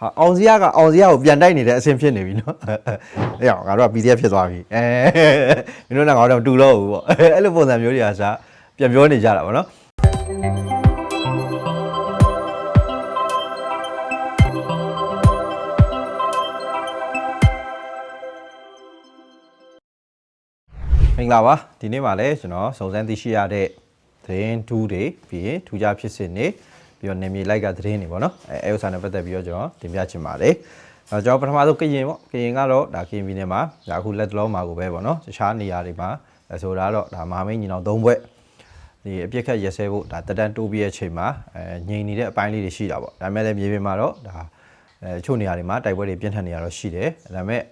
ဟာအောင်စရကအောင်စရကိုပြန်တိုက်နေတဲ့အဆင်ဖြစ်နေပြီနော်အဲ့အောင်ငါတို့က PDF ဖြစ်သွားပြီအဲမင်းတို့ကငါတို့တူတော့ဘူးပေါ့အဲ့လိုပုံစံမျိုးတွေကစားပြန်ပြောနေကြတာပေါ့နော်မင်္ဂလာပါဒီနေ့မှာလည်းကျွန်တော်စုံစမ်းသိရှိရတဲ့သတင်းထူးတွေပြီးရင်ထူးခြားဖြစ်စဉ်တွေ ပြီးတော့နေမြေလိုက်ကသတင်းတွေပေါ့နော်အဲအဲဥစ္စာနဲ့ပတ်သက်ပြီးတော့ကျွန်တော်တင်ပြချင်ပါတယ်အဲကျွန်တော်ပထမဆုံးကရင်ပေါ့ကရင်ကတော့ဒါကရင်ပြည်နယ်မှာဒါအခုလက်တလုံးမှာကိုပဲပေါ့နော်တခြားနေရာတွေမှာအဲဆိုတာတော့ဒါမဟာမိတ်ညီနောင်၃ဘွဲ့ဒီအပြစ်ခတ်ရက်စဲဖို့ဒါတက်တန်းတိုးပြီးရဲ့အချိန်မှာအဲငြိမ်နေတဲ့အပိုင်းလေးတွေရှိတာပေါ့ဒါပေမဲ့လည်းမြေပြင်မှာတော့ဒါအဲချို့နေရာတွေမှာတိုက်ပွဲတွေပြင်းထန်နေရတော့ရှိတယ်ဒါပေမဲ့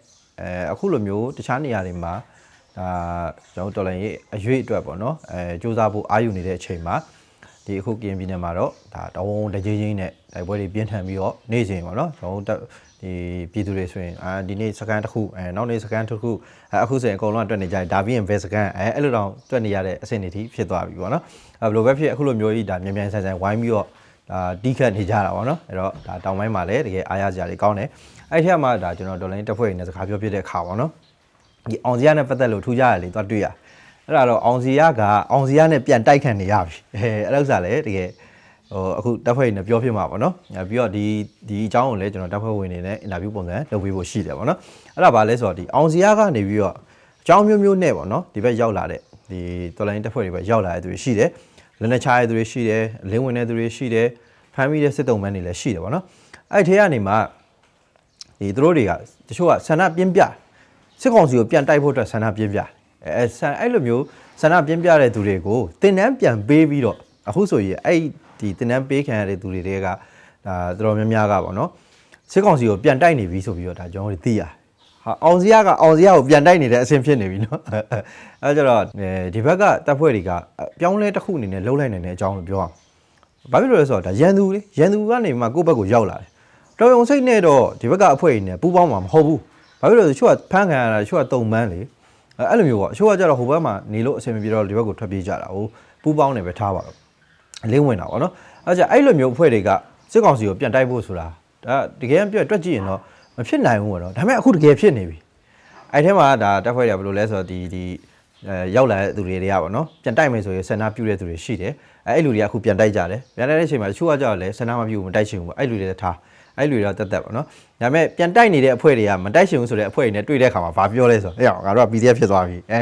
အဲအခုလိုမျိုးတခြားနေရာတွေမှာဒါကျွန်တော်တော်လည်းအရွေးအတွက်ပေါ့နော်အဲစူးစမ်းဖို့အာရုံနေတဲ့အချိန်မှာ ဒီအခုကရင်ပြည်နယ်မှာတော့ဒါတဝုံတကြီးကြီးနဲ့တိုက်ပွဲတွေပြင်းထန်ပြီးတော့နေ့စဉ်ပေါ့နော်ကျွန်တော်တို့ဒီပြည်သူတွေဆိုရင်အာဒီနေ့စကန်တစ်ခုအဲနောက်နေ့စကန်တစ်ခုအဲအခုဆိုရင်အကုန်လုံးအတွက်နေကြတယ်ဒါပြီးရင်ဘယ်စကန်အဲအဲ့လိုတော့တွက်နေရတဲ့အဆင့်တွေထိဖြစ်သွားပြီပေါ့နော်အဲဘယ်လိုပဲဖြစ်အခုလိုမျိုးကြီးဒါမြန်မြန်ဆန်ဆန်ဝိုင်းပြီးတော့ဒါတီးခတ်နေကြတာပေါ့နော်အဲ့တော့ဒါတောင်ပိုင်းမှာလည်းတကယ်အားရစရာတွေကောင်းတယ်အဲ့ထက်မှဒါကျွန်တော်တော်လိုင်းတက်ဖွဲ့နေစကားပြောပြတဲ့အခါပေါ့နော်ဒီအောင်စီရနဲ့ပတ်သက်လို့ထူးခြားရလေသွားတွေ့ရ အဲ့ဒါတော့အောင်စီရကအောင်စီရနဲ့ပြန်တိုက်ခံနေရပြီအဲအဲ့ဥစ္စာလည်းတကယ်ဟိုအခုတပ်ဖွဲ့ဝင်နဲ့ပြောဖြစ်မှာပေါ့နော်အဲပြီးတော့ဒီဒီအကြောင်းကိုလည်းကျွန်တော်တပ်ဖွဲ့ဝင်တွေနဲ့အင်တာဗျူးပုံစံလုပ်ပေးဖို့ရှိတယ်ပေါ့နော်အဲ့ဒါဘာလဲဆိုတော့ဒီအောင်စီရကနေပြီးတော့အကြောင်းမျိုးမျိုးနဲ့ပေါ့နော်ဒီဘက်ရောက်လာတဲ့ဒီတော်လိုင်းတပ်ဖွဲ့တွေပဲရောက်လာတဲ့သူတွေရှိတယ်လက်နက်ချတဲ့သူတွေရှိတယ်လင်းဝင်တဲ့သူတွေရှိတယ်ဖမ်းမိတဲ့စစ်တုံးမန်းတွေလည်းရှိတယ်ပေါ့နော်အဲ့ထဲကနေမှဒီသူတို့တွေကတချို့ကဆန္ဒပြင်းပြစစ်ကောင်စီကိုပြန်တိုက်ဖို့အတွက်ဆန္ဒပြင်းပြတယ် အဲဆန္အဲ့လိုမျိုးဆန္ဒပြင်းပြတဲ့သူတွေကိုတင်နန်းပြန်ပေးပြီးတော့အခုဆိုရင်အဲ့ဒီတင်နန်းပေးခံရတဲ့သူတွေတွေကဒါတော်တော်များများကပေါ့နော်စစ်ကောင်စီကိုပြန်တိုက်နေပြီဆိုပြီးတော့ဒါကျွန်တော်တို့သိရတယ်ဟာအောင်စရကအောင်စရကိုပြန်တိုက်နေတဲ့အဆင်ဖြစ်နေပြီเนาะအဲကြတော့ဒီဘက်ကတပ်ဖွဲ့တွေကပြောင်းလဲတစ်ခုအနေနဲ့လှုပ်လိုက်နိုင်တဲ့အကြောင်းကိုပြောအောင်ဘာဖြစ်လို့လဲဆိုတော့ဒါရန်သူလေရန်သူကနေမှကိုယ့်ဘက်ကိုရောက်လာတယ်တော်ရုံစိတ်နဲ့တော့ဒီဘက်ကအဖွဲတွေနဲ့ပူးပေါင်းမှာမဟုတ်ဘူး ဘာဖြစ်လို့လဲဆိုချို့ကဖမ်းခံရတာချို့ကတုံမန်းလေ အဲအဲ့လိုမျိုးပေါ့ချို့ကကြတော့ဟိုဘက်မှာနေလို့အဆင်မပြေတော့ဒီဘက်ကိုထွက်ပြေးကြတာဟိုပူးပေါင်းနေပဲထားပါတော့အလင်းဝင်တာပေါ့နော်အဲ့ကြအဲ့လိုမျိုးအဖွဲ့တွေကစစ်ကောင်စီကိုပြန်တိုက်ဖို့ဆိုတာဒါတကယ်ပြတ်တွက်ကြည့်ရင်တော့မဖြစ်နိုင်ဘူးပေါ့နော်ဒါပေမဲ့အခုတကယ်ဖြစ်နေပြီအဲ့ထဲမှာဒါတက်ဖွဲ့တွေကဘယ်လိုလဲဆိုတော့ဒီဒီအဲရောက်လာတဲ့သူတွေတွေကပေါ့နော်ပြန်တိုက်မယ်ဆိုရင်ဆန္ဒပြုတဲ့သူတွေရှိတယ်အဲအဲ့လူတွေကအခုပြန်တိုက်ကြတယ်ပြန်တိုက်တဲ့အချိန်မှာတချို့ကကြောက်လဲဆန္ဒမပြုဘူးမတိုက်ချင်ဘူးပေါ့အဲ့လူတွေလည်းထား အဲ့လူတွေတော့တက်တက်ပေါ့နော်ဒါပေမဲ့ပြန်တိုက်နေတဲ့အဖွဲ့တွေကမတိုက်ချင်ဘူးဆိုတဲ့အဖွဲ့တွေနဲ့တွေ့တဲ့အခါမှာဘာပြောလဲဆိုတော့အေးငါတို့က PDF ဖြစ်သွားပြီအဲ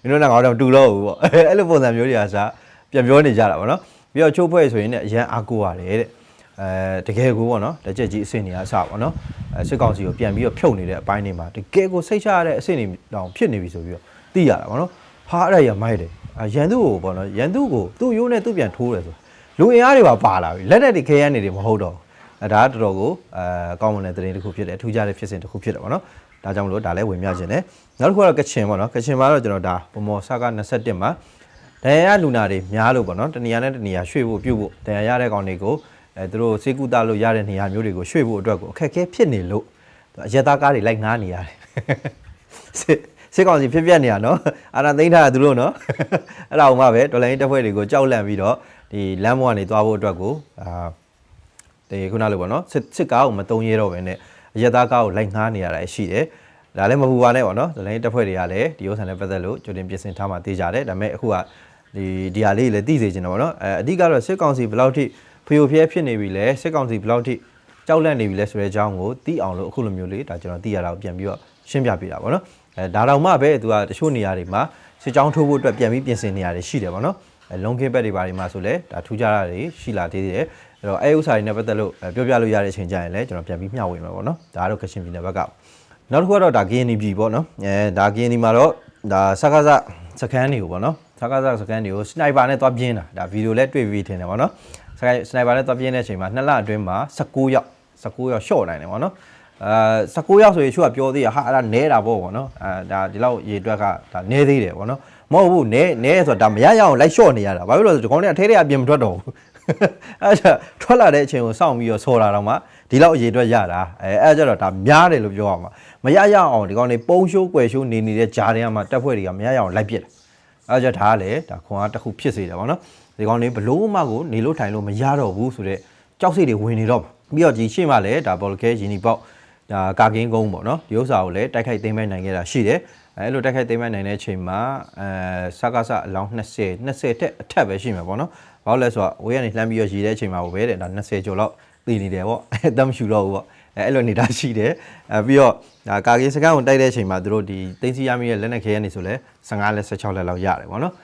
မင်းတို့ကငါတို့တူတော့ဘူးပေါ့အဲ့လိုပုံစံမျိုးတွေကစားပြန်ပြောနေကြတာပေါ့နော်ပြီးတော့ချိုးဖွဲ့ဆိုရင်လည်းအရန်အားကိုးရတယ်တဲ့အဲတကယ်ကိုပေါ့နော်လက်ချက်ကြီးအဆင့်တွေအဆပေါ့နော်အဲစစ်ကောင်စီကိုပြန်ပြီးတော့ဖြုတ်နေတဲ့အပိုင်းတွေမှာတကယ်ကိုစိတ်ချရတဲ့အဆင့်တွေတောင်ဖြစ်နေပြီဆိုပြီးတော့သိရတာပေါ့နော်ဖားအဲ့ဒါရမိုက်တယ်အရန်သူ့ကိုပေါ့နော်ရန်သူ့ကိုသူ့ရိုးနဲ့သူ့ပြန်ထိုးတယ်ဆိုလူအင်အားတွေပါပါလာပြီလက်နဲ့တွေခဲရန်နေတွေမဟုတ်တော့ဘူးအဲ ဒါကတော်တော်ကိုအဲကောင်းမွန်တဲ့သတင်းတစ်ခုဖြစ်တယ်ထူးခြားတဲ့ဖြစ်စဉ်တစ်ခုဖြစ်တယ်ပေါ့နော်ဒါကြောင့်မလို့ဒါလည်းဝင်မြခြင်းတယ်နောက်တစ်ခုကတော့ကချင်ပေါ့နော်ကချင်မှာတော့ကျွန်တော်ဒါပမော်ဆာက21မှာဒဏ်ရာရလူနာတွေများလို့ပေါ့နော်တနေရာနဲ့တနေရာရွှေ့ဖို့ပြုတ်ဖို့ဒဏ်ရာရတဲ့ကောင်တွေကိုအဲသူတို့စေကူတာလို့ရတဲ့နေရာမျိုးတွေကိုရွှေ့ဖို့အတွက်ကိုအခက်အခဲဖြစ်နေလို့အရက်သားကားတွေလိုက်ငားနေရတယ်စစ်စစ်ကောင်စီဖြစ်ပြက်နေရနော်အာနာသိန်းထားတာသူတို့နော်အဲ့ဒါအောင်မှပဲဒေါ်လာရင်းတက်ဖွဲ့တွေကိုကြောက်လန့်ပြီးတော့ဒီလမ်းဘောကနေသွားဖို့အတွက်ကိုအာ ဒီခုနလိုပေါ့နော်စစ်စစ်ကားကိုမတုံးရဲတော့ဘဲနဲ့အရက်သားကားကိုလိုက်ငားနေရတာရှိတယ်ဒါလည်းမပူပါနဲ့ပေါ့နော်ဒေါ်လာရင်းတက်ဖွဲ့တွေကလည်းဒီဥစ္စာနဲ့ပတ်သက်လို့ကြိုတင်ပြင်ဆင်ထားမှသိကြတယ်ဒါပေမဲ့အခုကဒီဒီဟာလေးလည်းသိစေချင်တယ်ပေါ့နော်အဲအဓိကတော့စစ်ကောင်စီဘယ်လောက်ထိဖျို့ဖျဲဖြစ်နေပြီလဲစစ်ကောင်စီဘယ်လောက်ထိကြောက်လန့်နေပြီလဲဆိုတဲ့အကြောင်းကိုသိအောင်လို့အခုလိုမျိုးလေးဒါကျွန်တော်သိရတာကိုပြန်ပြီးတော့ရှင်းပြပေးတာပေါ့နော်အဲဒါတော့မှပဲသူကတချို့နေရာတွေမှာစစ်ကြောင်းထိုးဖို့အတွက်ပြန်ပြီးပြင်ဆင်နေရတယ်ရှိတယ်ပေါ့နော်အဲလုံခင်းဘက်တွေဘာတွေမှာဆိုလဲဒါထူးခြားတာတွေရှိလာသေးတယ် အဲ့တော့အဲဥစ္စာတွေနဲ့ပတ်သက်လို့ပြောပြလို့ရတဲ့အချိန်ကျရင်လည်းကျွန်တော်ပြန်ပြီးမျှဝေမှာပေါ့နော်ဒါကတော့ကရှင်ပြည်နယ်ဘက်ကနောက်တစ်ခုကတော့ဒါ KNB ပြည်ပေါ့နော်အဲဒါ KNB မှာတော့ဒါစကားစစကန်တွေကိုပေါ့နော်စကားစစကန်တွေကိုစနိုက်ပါနဲ့သွားပြင်းတာဒါဗီဒီယိုလည်းတွေ့ပြီးထင်တယ်ပေါ့နော်စကိုစနိုက်ပါနဲ့သွားပြင်းတဲ့အချိန်မှာနှစ်လအတွင်းမှာ19ယောက်19ယောက်ရှော့နိုင်တယ်ပေါ့နော်အဲ19ယောက်ဆိုရင်ရှုကပြောသေးရဟာအဲ့ဒါနဲတာပေါ့ပေါ့နော်အဲဒါဒီလောက်ရေတွက်ကဒါနဲသေးတယ်ပေါ့နော်မဟုတ်ဘူးနဲနဲဆိုတာဒါမရရအောင်လိုက်ရှော့နေရတာဘာဖြစ်လို့လဲဆိုတော့ဒီကောင်တွေအထဲထဲအပြင်မထွက်တော့ဘူး အဲ့ဒါထွက်လာတဲ့အချိန်ကိုစောင့်ပြီးတော့ဆော်လာတော့မှဒီလောက်အရေအတွက်ရတာအဲအဲ့ကြတော့ဒါများတယ်လို့ပြောရမှာမရရအောင်ဒီကောင်တွေပုံရှိုးကွယ်ရှိုးနေနေတဲ့ကြားထဲမှာတက်ဖွဲ့တွေကမရရအောင်လိုက်ပစ်တယ်အဲ့ကြဒါကလည်းဒါခွန်အားတစ်ခုဖြစ်စေတယ်ပေါ့နော်ဒီကောင်တွေဘလို့မှကိုနေလို့ထိုင်လို့မရတော့ဘူးဆိုတော့ကြောက်စိတ်တွေဝင်နေတော့ပြီးတော့ဒီရှေ့မှာလည်းဒါဘောလခဲယီနီပေါက်ဒါကာကင်းကုန်းပေါ့နော်ဒီဥစ္စာကိုလည်းတိုက်ခိုက်သိမ်းပိုက်နိုင်ခဲ့တာရှိတယ်အဲအဲ့လိုတိုက်ခိုက်သိမ်းပိုက်နိုင်တဲ့အချိန်မှာအဲစကားစအလောင်း20 20တက်အထက်ပဲရှိမှာပေါ့နော် ဘာလို့လဲဆိုတော့ဝေးကနေလှမ်းပြီးတော့ရည်တဲ့အချိန်မှာပဲတဲ့ဒါ20ကျော်လောက်တည်နေတယ်ပေါ့အဲတမ်းရှူတော့ဘူးပေါ့အဲအဲ့လိုနေတာရှိတယ်အဲပြီးတော့ဒါကာကင်းစကန်ကိုတိုက်တဲ့အချိန်မှာသူတို့ဒီသိမ်းစီရမိရဲ့လက်နက်ခဲရနေဆိုလဲ15လက်16လက်လောက်ရတယ်ပေါ့နော်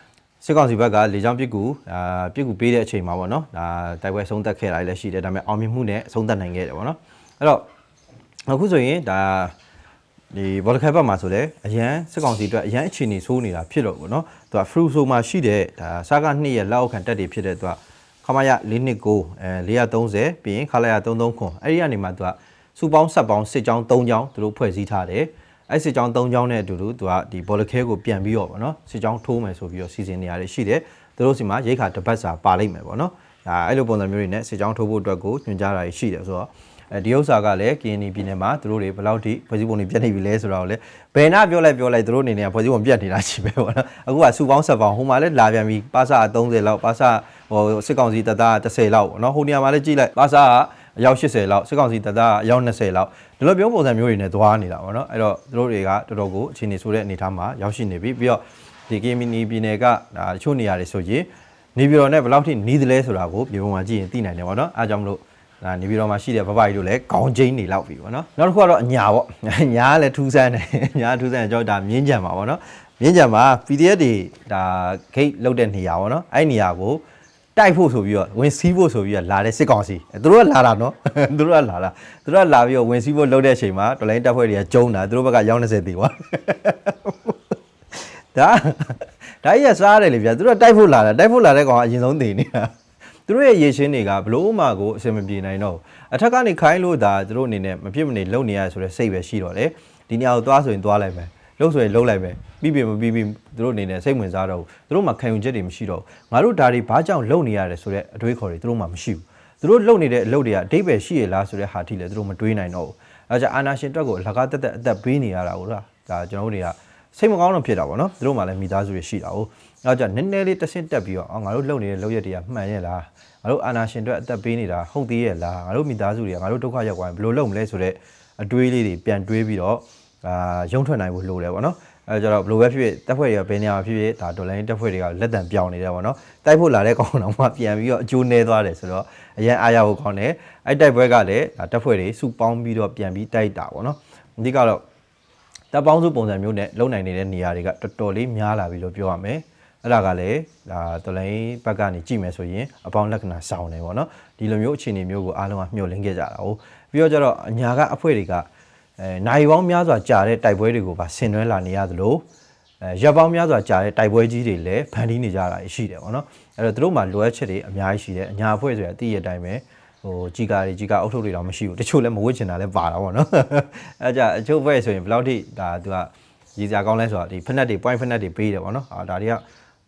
စစ်ကောင်စီဘက်ကလေကြောင်းပစ်ကူအာပစ်ကူပေးတဲ့အချိန်မှာပေါ့နော်ဒါတိုက်ပွဲဆုံးသက်ခဲ့တာလည်းရှိတယ်ဒါပေမဲ့အောင်မြင်မှုနဲ့ဆုံးသက်နိုင်ခဲ့တယ်ပေါ့နော်အဲ့တော့အခုဆိုရင်ဒါ ဒီဘောလခဲဘက်မှာဆိုလည်းအရန်စစ်ကောင်စီအတွက်အရန်အခြေအနေဆိုးနေတာဖြစ်တော့ပေါ့နော်သူက fruit ဆိုမှာရှိတဲ့ဒါစားကနှစ်ရဲ့လက်အောက်ခံတက်တွေဖြစ်တဲ့သူကခမရ429အဲ430ပြီးရင်ခလာရ33ခွန်အဲ့ဒီကနေမှသူကစူပေါင်းဆက်ပေါင်းစစ်ကြောင်း3ကြောင်းသူတို့ဖွဲ့စည်းထားတယ်အဲ့စစ်ကြောင်း၃ကြောင်းနဲ့အတူတူသူကဒီဘောလခဲကိုပြန်ပြီးတော့ဗောနော်စစ်ကြောင်းထိုးမယ်ဆိုပြီးတော့စီစဉ်နေရတယ်ရှိတယ်သူတို့စီမှာရိတ်ခါတစ်ပတ်စာပါလိုက်မယ်ဗောနော်ဒါအဲ့လိုပုံစံမျိုးတွေနဲ့စစ်ကြောင်းထိုးဖို့အတွက်ကိုညွှန်ကြားတာရှိတယ်ဆိုတော့ အဲဒီဥစ္စာကလည်း KNY ပြည်နယ်မှာသူတို့တွေဘယ်လောက်ထိဖွဲ့စည်းပုံတွေပြတ်နေပြီလဲဆိုတော့လေဘယ်နာပြောလိုက်ပြောလိုက်သူတို့အနေနဲ့ဖွဲ့စည်းပုံပြတ်နေတာရှိပဲဗောနော်အခုကစူပေါင်းဆက်ပေါင်းဟိုမှာလည်းလာပြန်ပြီပါစာ30လောက်ပါစာဟိုစစ်ကောင်စီတပ်သား30လောက်ဗောနော်ဟိုနေရာမှာလည်းကြည့်လိုက်ပါစာကအယောက်80လောက်စစ်ကောင်စီတပ်သားအယောက်20လောက်ဒီလိုပြောပုံစံမျိုးတွေနဲ့သွားနေတာပေါ့နော်အဲ့တော့သူတို့တွေကတော်တော်ကိုအခြေအနေဆိုတဲ့အနေအထားမှာရောက်ရှိနေပြီပြီးတော့ဒီကီမီနီပြည်နယ်ကဒါတချို့နေရာတွေဆိုရင်နေပြည်တော်နဲ့ဘယ်လောက်ထိနီးသလဲဆိုတာကိုပြေပုံမှာကြည့်ရင်သိနိုင်တယ်ပေါ့နော်အားကြောင့်မလို့ ဒါနေပြည်တော်မှာရှိတဲ့ဘဘကြီးတို့လည်းခေါင်းချင်းနေလောက်ပြီပေါ့နော်နောက်တစ်ခုကတော့အညာပေါ့ညာကလည်းထူးဆန်းတယ်ညာထူးဆန်းတယ်ကျွန်တော်ဒါမြင်းကြံပါပေါ့နော်မြင်းကြံမှာ PDF တွေဒါဂိတ်လောက်တဲ့နေရာပေါ့နော်အဲ့နေရာကိုတိုက်ဖို့ဆိုပြီးတော့ဝင်စီးဖို့ဆိုပြီးတော့လာတဲ့စစ်ကောင်စီအဲသူတို့ကလာတာနော်သူတို့ကလာတာသူတို့ကလာပြီးတော့ဝင်စီးဖို့လုပ်တဲ့အချိန်မှာတော်လိုင်းတပ်ဖွဲ့တွေကကျုံတာသူတို့ဘက်ကရောင်း20တီကွာဒါဒါကြီးကစားတယ်လေဗျာသူတို့ကတိုက်ဖို့လာတာတိုက်ဖို့လာတဲ့ကောင်ကအရင်ဆုံးတည်နေတာ သူတို့ရဲ့ရေရှင်းတွေကဘလို့မှကိုအဆင်မပြေနိုင်တော့ဘူးအထက်ကနေခိုင်းလို့ဒါသူတို့အနေနဲ့မဖြစ်မနေလုံနေရဆိုတဲ့စိတ်ပဲရှိတော့လေဒီနေရာကိုသွားဆိုရင်သွားလိုက်မယ်လှုပ်ဆိုရင်လှုပ်လိုက်မယ်ပြီးပြီမပြီးပြီသူတို့အနေနဲ့စိတ်ဝင်စားတော့ဘူးသူတို့မှခံယူချက်တွေမရှိတော့ဘူးငါတို့ဒါတွေဘာကြောင့်လုံနေရတယ်ဆိုတဲ့အတွေးခေါ်တွေသူတို့မှမရှိဘူးသူတို့လုံနေတဲ့အလုပ်တွေကအတိတ်ပဲရှိရလားဆိုတဲ့ဟာထိလည်းသူတို့မတွေးနိုင်တော့ဘူးအဲကြောင့်အာနာရှင်အတွက်ကိုအလကားတက်တက်အသက်ပေးနေရတာကိုဒါကျွန်တော်တို့တွေက စိတ်မကောင်းတော့ဖြစ်တာပေါ့နော်သူတို့မှလည်းမိသားစုတွေရှိတာ哦အဲကြောင့်နည်းနည်းလေးတစ်ဆင့်တက်ပြီးတော့အော်ငါတို့လုပ်နေတဲ့လုပ်ရက်တွေကမှန်ရဲ့လားငါတို့အာနာရှင်အတွက်အသက်ပေးနေတာဟုတ်သေးရဲ့လားငါတို့မိသားစုတွေကငါတို့ဒုက္ခရောက်သွားရင်ဘယ်လိုလုပ်မလဲဆိုတော့အတွေးလေးတွေပြန်တွေးပြီးတော့အာရုံထွက်နိုင်ဖို့လိုတယ်ပေါ့နော်အဲကြတော့ဘယ်လိုပဲဖြစ်ဖြစ်တက်ဖွဲ့တွေကဘယ်နေရာမှာဖြစ်ဖြစ်ဒါဒေါ်လာရင်းတက်ဖွဲ့တွေကလက်တံပြောင်းနေတယ်ပေါ့နော်တိုက်ဖို့လာတဲ့ကောင်တော်မှပြန်ပြီးတော့အကျိုးနေသွားတယ်ဆိုတော့အရင်အားရဖို့ကောင်းတယ်အဲ့တိုက်ပွဲကလည်းဒါတက်ဖွဲ့တွေစုပေါင်းပြီးတော့ပြန်ပြီးတိုက်တာပေါ့နော်အဓိကတော့ တပ်ပေါင်းစုပုံစံမျိုးနဲ့လုံနိုင်နေတဲ့နေရာတွေကတော်တော်လေးများလာပြီလို့ပြောရမယ်အဲ့ဒါကလည်းဒါတော်လိုင်းဘက်ကနေကြည့်မယ်ဆိုရင်အပေါင်းလက္ခဏာစောင်းတယ်ပေါ့နော်ဒီလိုမျိုးအခြေအနေမျိုးကိုအားလုံးကမျှော်လင့်ခဲ့ကြတာဟုတ်ပြီးတော့ကျတော့အညာကအဖွဲတွေကအဲနိုင်ပေါင်းများစွာကြာတဲ့တိုက်ပွဲတွေကိုပါဆင်နွှဲလာနေရသလိုအဲရပ်ပေါင်းများစွာကြာတဲ့တိုက်ပွဲကြီးတွေလည်းဖန်တီးနေကြတာရှိတယ်ပေါ့နော်အဲ့တော့သူတို့မှလိုအပ်ချက်တွေအများကြီးရှိတယ်အညာအဖွဲ့ဆိုတာအတိအတိုင်းပဲ ဟိုကြီးကားတွေကြီးကားအုပ်ထုပ်တွေတော့မရှိဘူးတချို့လည်းမဝတ်ချင်တာလည်းပါတာပေါ့နော်အဲကြအချို့ဘက်ဆိုရင်ဘယ်လောက်ထိဒါသူကရည်စရာကောင်းလဲဆိုတော့ဒီဖက်နက်တွေ point ဖက်နက်တွေပေးတယ်ပေါ့နော်အာဒါတွေက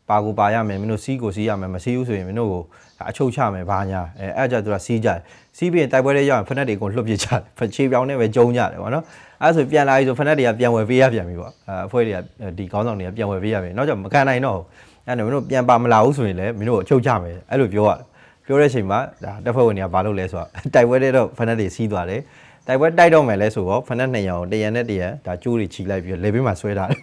ပါကိုပါရမယ်မင်းတို့စီးကိုစီးရမယ်မစီးဘူးဆိုရင်မင်းတို့ကိုဒါအချုပ်ချမယ်ဘာညာအဲအဲ့ကြသူကစီးကြတယ်စီးပြီးရင်တိုက်ပွဲတွေရောက်ရင်ဖက်နက်တွေကိုလွှတ်ပစ်ကြတယ်ဖချေပြောင်းနဲ့ပဲကျုံကြတယ်ပေါ့နော်အဲ့ဆိုပြန်လာပြီဆိုဖက်နက်တွေကပြန်ဝယ်ပေးရပြန်ပြီပေါ့အဲအဖွဲ့တွေကဒီကောင်းဆောင်တွေကပြန်ဝယ်ပေးရပြန်နောက်ကျမကန်နိုင်တော့ဘူးအဲ့တော့မင်းတို့ပြန်ပါမလာဘူးဆိုရင်လည်းမင်းတို့ကိုအချုပ်ချမယ်အဲ့လိုပြောရတယ် ပြောတဲ့အချိန်မှာဒါတက်ဖွဲ့ဝင်တွေကဘာလုပ်လဲဆိုတော့တိုက်ပွဲတဲ့တော့ဖက်နက်တွေစီးသွားတယ်တိုက်ပွဲတိုက်တော့မယ်လဲဆိုတော့ဖက်နက်နှစ်ရောင်တရံနဲ့တရံဒါကျိုးတွေချီလိုက်ပြီးလေဘေးမှာဆွဲထားတယ်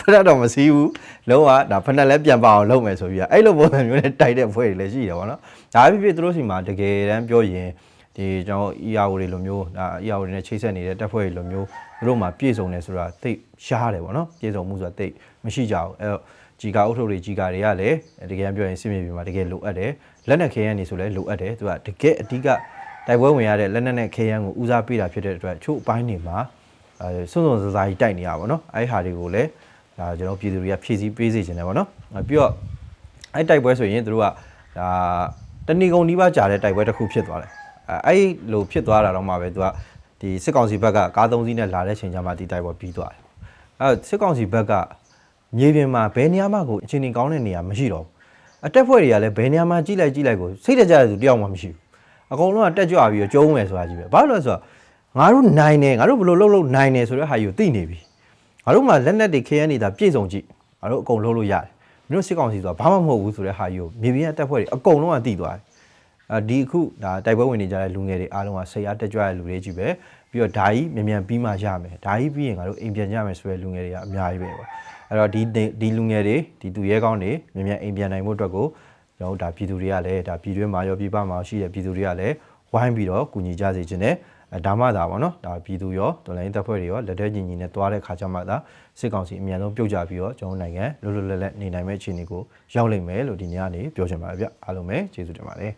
ဖက်နက်တော့မစီးဘူးလုံးဝဒါဖက်နက်လည်းပြန်ပါအောင်လုပ်မယ်ဆိုပြီးအဲ့လိုပုံစံမျိုးနဲ့တိုက်တဲ့ဖွဲ့တွေလည်းရှိတယ်ဗောနော်ဒါဖြစ်ဖြစ်သူတို့စီမှာတကယ်တမ်းပြောရင်ဒီကျွန်တော် ERO တွေလိုမျိုးဒါ ERO တွေနဲ့ချိတ်ဆက်နေတဲ့တက်ဖွဲ့တွေလိုမျိုးသူတို့မှာပြည့်စုံတယ်ဆိုတာသိရှားတယ်ဗောနော်ပြည့်စုံမှုဆိုတာသိမရှိကြဘူးအဲ့တော့ ဂျီကာအုပ်ထုပ်တွေဂျီကာတွေကလည်းတကယ်ပြောရင်စစ်မြေပြင်မှာတကယ်လိုအပ်တယ်လက်နက်ခဲယမ်းနေဆိုလည်းလိုအပ်တယ်သူကတကယ်အဓိကတိုက်ပွဲဝင်ရတဲ့လက်နက်နဲ့ခဲယမ်းကိုဦးစားပေးတာဖြစ်တဲ့အတွက်ချို့အပိုင်းတွေမှာအဲစွန့်စွန့်စားစားကြီးတိုက်နေရပါတော့အဲ့ဟာတွေကိုလည်းဒါကျွန်တော်ပြည်သူတွေကဖြည့်ဆည်းပေးစေချင်တယ်ပေါ့နော်ပြီးတော့အဲ့တိုက်ပွဲဆိုရင်တို့ကဒါတဏီကုံနီးပါးကြာတဲ့တိုက်ပွဲတစ်ခုဖြစ်သွားတယ်အဲအဲ့လိုဖြစ်သွားတာတော့မှပဲသူကဒီစစ်ကောင်စီဘက်ကကားသုံးစီးနဲ့လာတဲ့ချိန်ကျမှဒီတိုက်ပွဲပြီးသွားတယ်အဲစစ်ကောင်စီဘက်က မြေပြင်မှာဘယ်နေရာမှကိုအချိန်ကြီးကောင်းတဲ့နေရာမရှိတော့ဘူးအတက်ဖွဲ့တွေကလည်းဘယ်နေရာမှာကြိလိုက်ကြိလိုက်ကိုစိတ်တကြတဲ့သူတယောက်မှမရှိဘူးအကုန်လုံးကတက်ကြွပြီးတော့ကျုံးမယ်ဆိုတာကြီးပဲဘာလို့လဲဆိုတော့ငါတို့နိုင်တယ်ငါတို့ဘယ်လိုလုပ်လို့နိုင်တယ်ဆိုတဲ့ဟာကြီးကိုသိနေပြီငါတို့မှလက်နက်တွေခဲရနေတာပြည့်စုံကြည့်ငါတို့အကုန်လုပ်လို့ရတယ်မင်းတို့စစ်ကောင်စီဆိုတာဘာမှမဟုတ်ဘူးဆိုတဲ့ဟာကြီးကိုမြေပြင်ကတက်ဖွဲ့တွေအကုန်လုံးကသိသွားတယ်အဲဒီအခုဒါတိုက်ပွဲဝင်နေကြတဲ့လူငယ်တွေအားလုံးကစိတ်အားတက်ကြွတဲ့လူတွေကြီးပဲပြီးတော့ဓာကြီးမြန်မြန်ပြီးမှရမယ်ဓာကြီးပြီးရင်ငါတို့အိမ်ပြန်ကြမယ်ဆိုတဲ့လူငယ်တွေကအများကြီးပဲပေါ့ အဲ့တော့ဒီဒီလူငယ်တွေဒီသူရဲကောင်းတွေမြန်မြန်အိမ်ပြန်နိုင်ဖို့အတွက်ကိုကျွန်တော်တို့ဒါပြည်သူတွေကလည်းဒါပြည်တွင်းမှာရောပြည်ပမှာရှိတဲ့ပြည်သူတွေကလည်းဝိုင်းပြီးတော့ကူညီကြစေခြင်းနဲ့အဲဒါမှသာပေါ့နော်ဒါပြည်သူရောတော်လိုင်းတပ်ဖွဲ့တွေရောလက်တဲ့ညီညီနဲ့တွားတဲ့ခါကျမှသာစစ်ကောင်စီအမြန်ဆုံးပြုတ်ကြပြီးတော့ကျွန်တော်တို့နိုင်ငံလွတ်လွတ်လပ်လပ်နေနိုင်မယ့်အခြေအနေကိုရောက်လိမ့်မယ်လို့ဒီနေ့ကနေပြောချင်ပါတယ်ဗျအားလုံးပဲကျေးဇူးတင်ပါတယ်